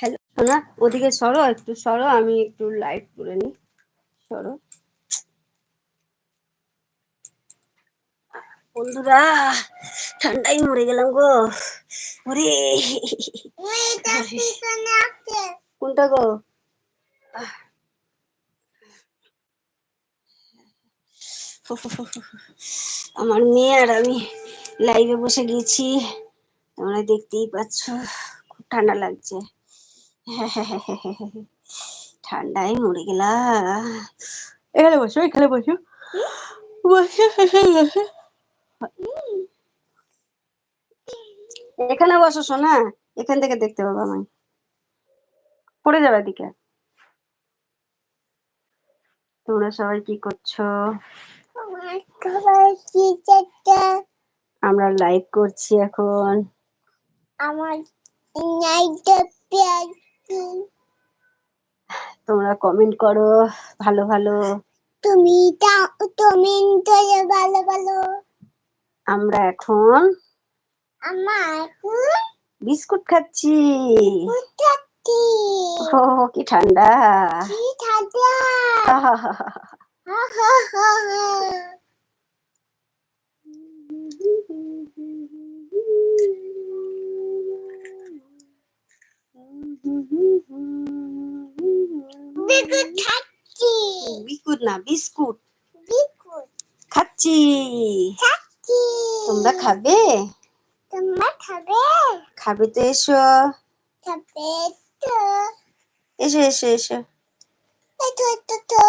Hello না ওদিকে সরো, একটু সরো, আমি একটু লাইট করে নিই। সরো। বন্ধুরা ঠান্ডাই মরে গেলাম গো। কোনটা গো? আমার মেয়ে আর আমি লাইভে বসে গেছি। তোমরা দেখতেই পাচ্ছ, খুব ঠান্ডা লাগছে। ঠান্ডায় মরে গেলাম। এখানে বসো এখানে বসো। বসে এখানে বসো শোনা এখান থেকে দেখতে পাবো আমায়। পড়ে যাবে দিকে তোমরা সবাই কি করছ? আমরা লাইভ করছি এখন। আমার তোমরা কমেন্ট করো ভালো ভালো। তুমি তুমি ভালো ভালো। আমরা এখন আমার বিস্কুট খাচ্ছি। ও কি ঠান্ডা। কি ঠান্ডা। বিকুট খাচ্ছি বিস্কুট না বিস্কুট খাচ্ছি খাচ্ছি তোমরা খাবে? তোমরা খাবে? খাবে তো এসো। খাবে তো। এসো এসো এসো। এতো এতো তো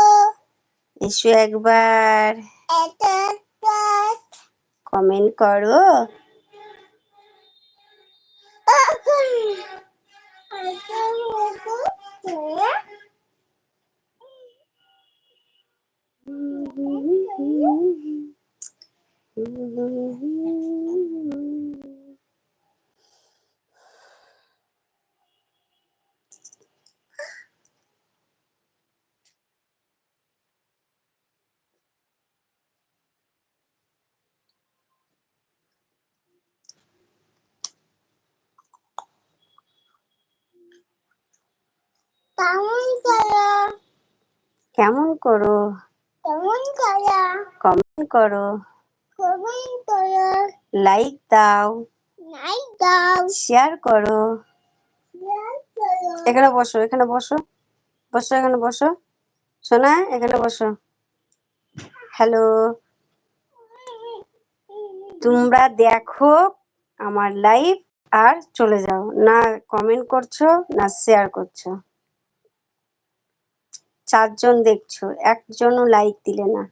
এসো একবার। এতো কমেন্ট করো কেমন করো? কেমন করো? কমেন্ট করো। কেমন করো। লাইক দাও। নাই দাও। শেয়ার করো। শেয়ার করো। এখানে বসো এখানে বসো। বসো এখানে বসো। সোনা এখানে বসো। হ্যালো। তোমরা দেখো আমার লাইভ আর চলে যাও। না কমেন্ট করছ না শেয়ার করছ। চারজন দেখছ, একজনও লাইক দিলে না।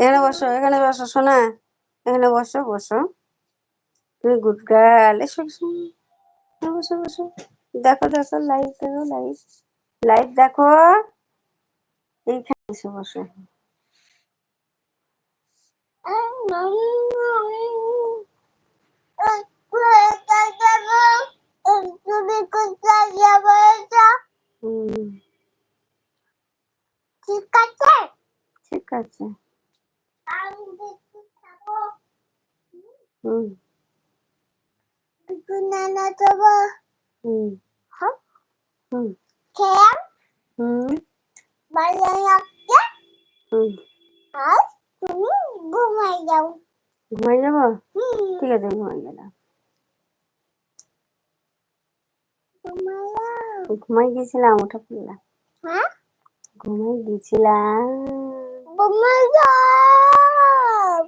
এখানে বসো এখানে বসো, সোনা। এখানে বসো বসো। তুমি গুড গার্ল এসো। বসো বসো। দেখো দেখো লাইভ দেখো লাইভ লাইভ দেখো। এইখানে এসে, বসো। তুমি কোথায় যাব হুম ঠিক আছে ঠিক আছে আমি বিস্কুট খাব হুম বিস্কুট নানা দেবো হুম হ্যাঁ হুম খেয়ে হুম ভালো লাগছে হুম আর তুমি ঘুমাই যাও ঘুমাই যাব হুম ঠিক আছে ঘুমাই গেলাম ঘুমাই যাও ঘুমাই গেছিলাম ওঠা পড়লাম হ্যাঁ ঘুমাই গেছিলাম ঘুমাই যাও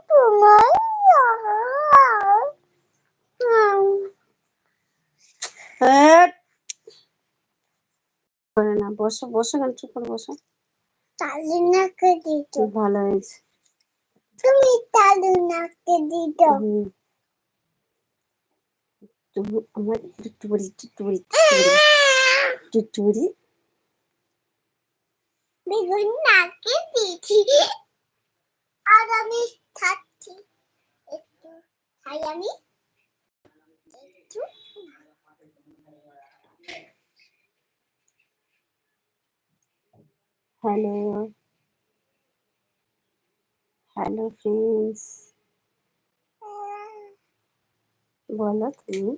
ঘুমাই যাও হুম হ্যাট। করে না বসো বসো না চুপ করে বসো। তালু নাকে দিত ভালো হয়েছে। তুমি তালু নাকে দিত আমার বেগুন নাকে দিয়েছি আর আমি খাচ্ছি একটু খাই আমি একটু হ্যালো হ্যালো ফ্রেন্ডস বলো তুমি।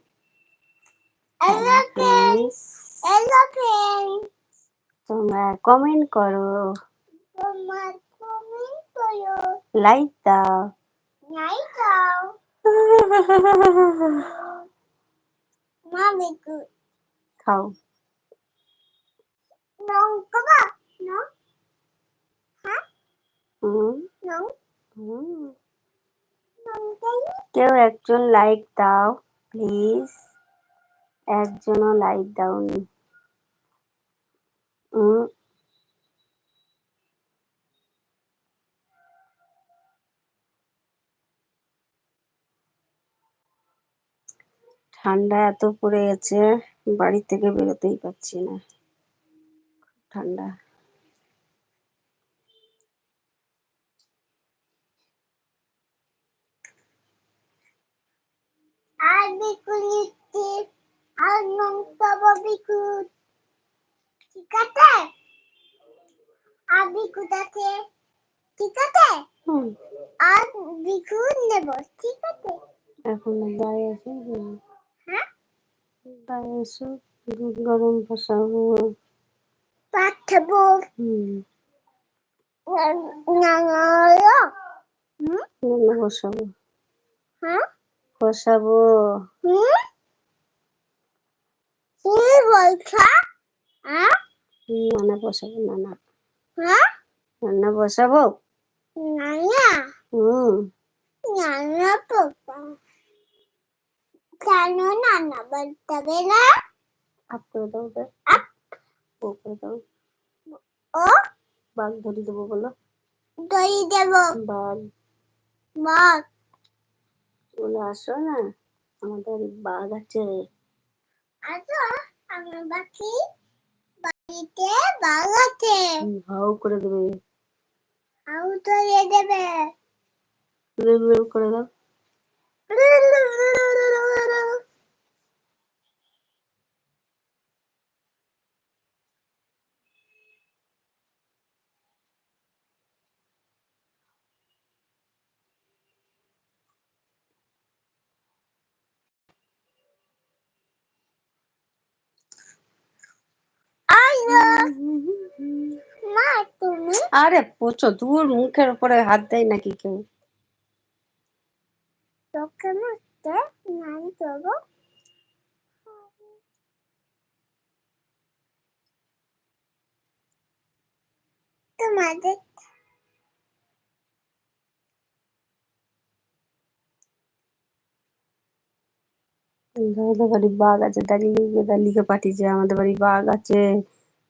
তোমরা কমেন্ট করো। তোমার কমেন্ট করো। লাইক দাও। নাই দাও। খাও। নং কবা নং হ্যাঁ হুম। নং হুম। কেউ একজন লাইক দাও প্লিজ একজনও লাইক দাওনি। ঠান্ডা এত পড়ে গেছে, বাড়ি থেকে বেরোতেই পারছি না। ঠান্ডা। আর বিকু নিচ্ছে আর নং কবা ঠিক আছে আর বিকু আছে ঠিক আছে হুম। আর বিকু নেব ঠিক আছে। এখন এসে হ্যাঁ? বাইরে এসো গরম বসাবো পাঠাবো হুম। না না হুম বসাবো। হ্যাঁ? বসাবো। হুম? কি বলছো? হ্যাঁ রান্না বসাবো নানা? হ্যাঁ? রান্না বসাবো? না না হুম। নানা কেন নানা বলতে আপ করে দাও আপ। ও করে দাও। ও? বাঘ ধরে দেবো বলো। দেব। বাঘ। বলে আসো না। আমাদের বাঘ আছে। আচ্ছা আমার বাকি। দিতে বাংলাতে করে দেবে হাউ তো দিয়ে দেবে করে দাও মা তুমি? আরে পোচো দূর মুখের উপরে হাত দেয় নাকি কেউ? তোকে নাই দেবো। তোমাদের আমাদের বাড়ি বাঘ আছে দালিকে দালিকে পাঠিয়েছে আমাদের বাড়ি বাঘ আছে।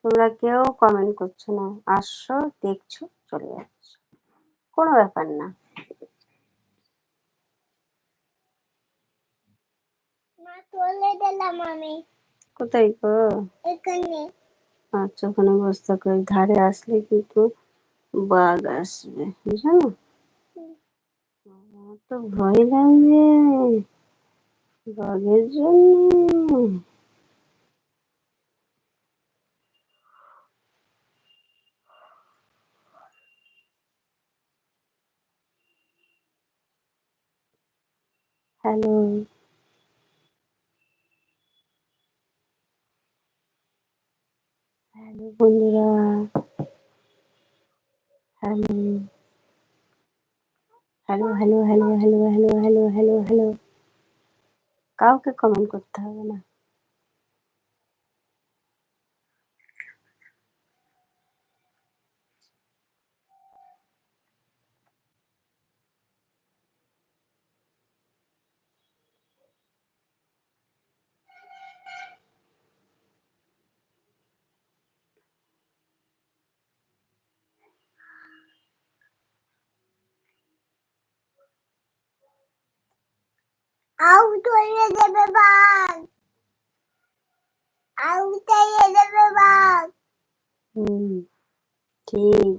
তোমরা কেউ কমেন্ট করছ না। আসছো দেখছ চলে যাচ্ছ। কোনো ব্যাপার না। তুলে দিলাম আমি। কোথায় গো? এখানে। আচ্ছা ওখানে বসে থাকো। ওই ধারে আসলে কিন্তু বাঘ আসবে বুঝলো আমার তো ভয় লাগে বাঘের জন্য। হ্যালো। হ্যালো বন্ধুরা। Hello. Hello hello hello hello hello hello hello hello. কাউকে কমেন্ট করতে হবে না। আউট হয়ে যাবে বাঘ। আউট হয়ে যাবে বাঘ। হুম ঠিক।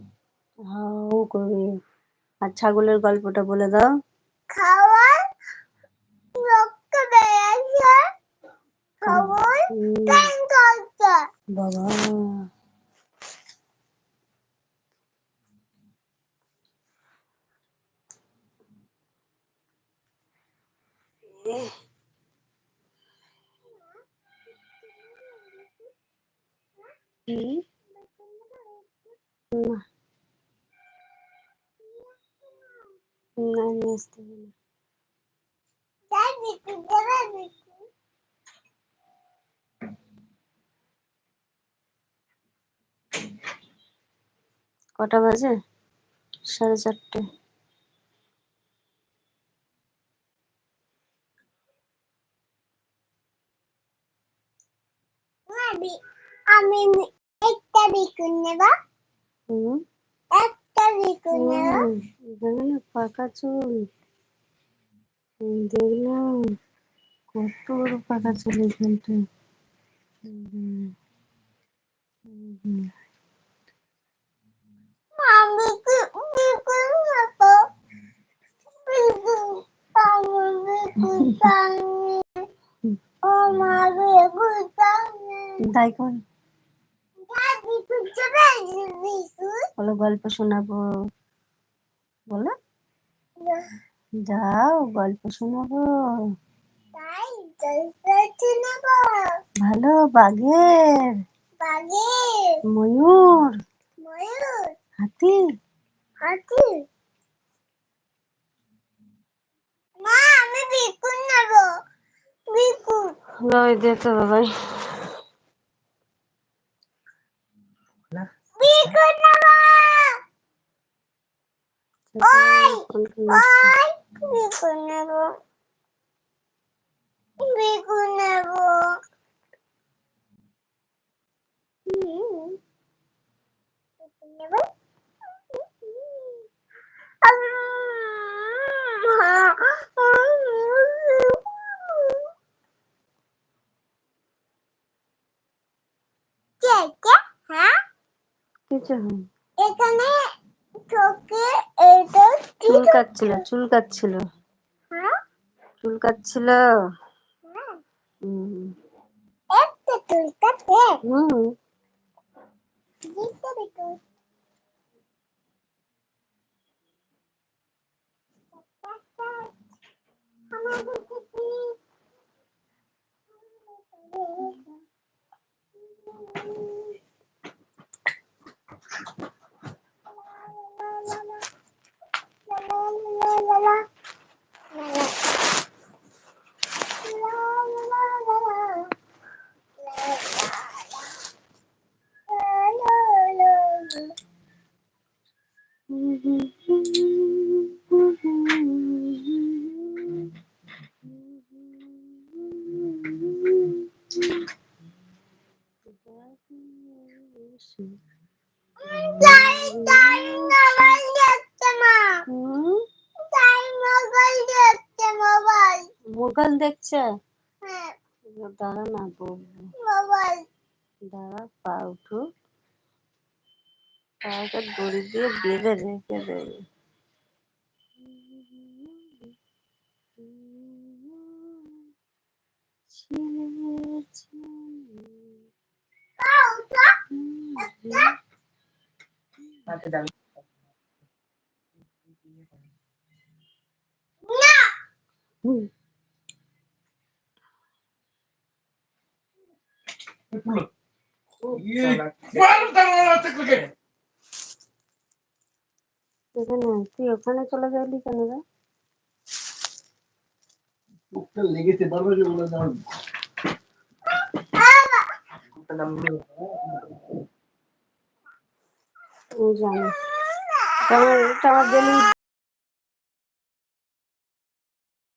হাউ করবে আর ছাগলের গল্পটা বলে দাও। খাওয়ার রক্ত বেড়েছে খাবার বাবা। কটা বাজে? সাড়ে চারটে। আমি আমি একটা বিকুন নেব হুম একটা বিকুন নেব হুম, এখানে না পাকা চুল হুম, দেখলাম কত বড় পাকা চুল এখানটায় হুম, হুম, হুম। আমি কি বিকুন নেব বিকুন আমি বিকুন চাই ও মা বিকুন চাই তাই কর। বলো গল্প শোনাবো। বলো। যাও গল্প শোনাবো। ভালো বাঘের। ময়ূর। হাতি। হাতি মা আমি বিকুন নেব। বিকুন ওই দে তো বাবাই বিকুন নেব ওই নেব বিকুন নেব হ্যাঁ? কিছু এখানে চোখে এটা চুল কাটছিল চুল কাটছিল কাটছিল। হ্যাঁ। হুম। একটা চুল কাটে হুম দিতে দিতে আমাদের দিদি হুম মোবাইল মোগল দেখছে? হ্যাঁ। দাঁড়া না বলব। দাঁড়া পা উঠো পাটা দড়ি দিয়ে বেঁধে রেখে দেবে হুম এখানে তুই ওখানে চলে গেলি কেন রে? বুকটা লেগেছে বারবার বলে জানি। আমার এটা আমার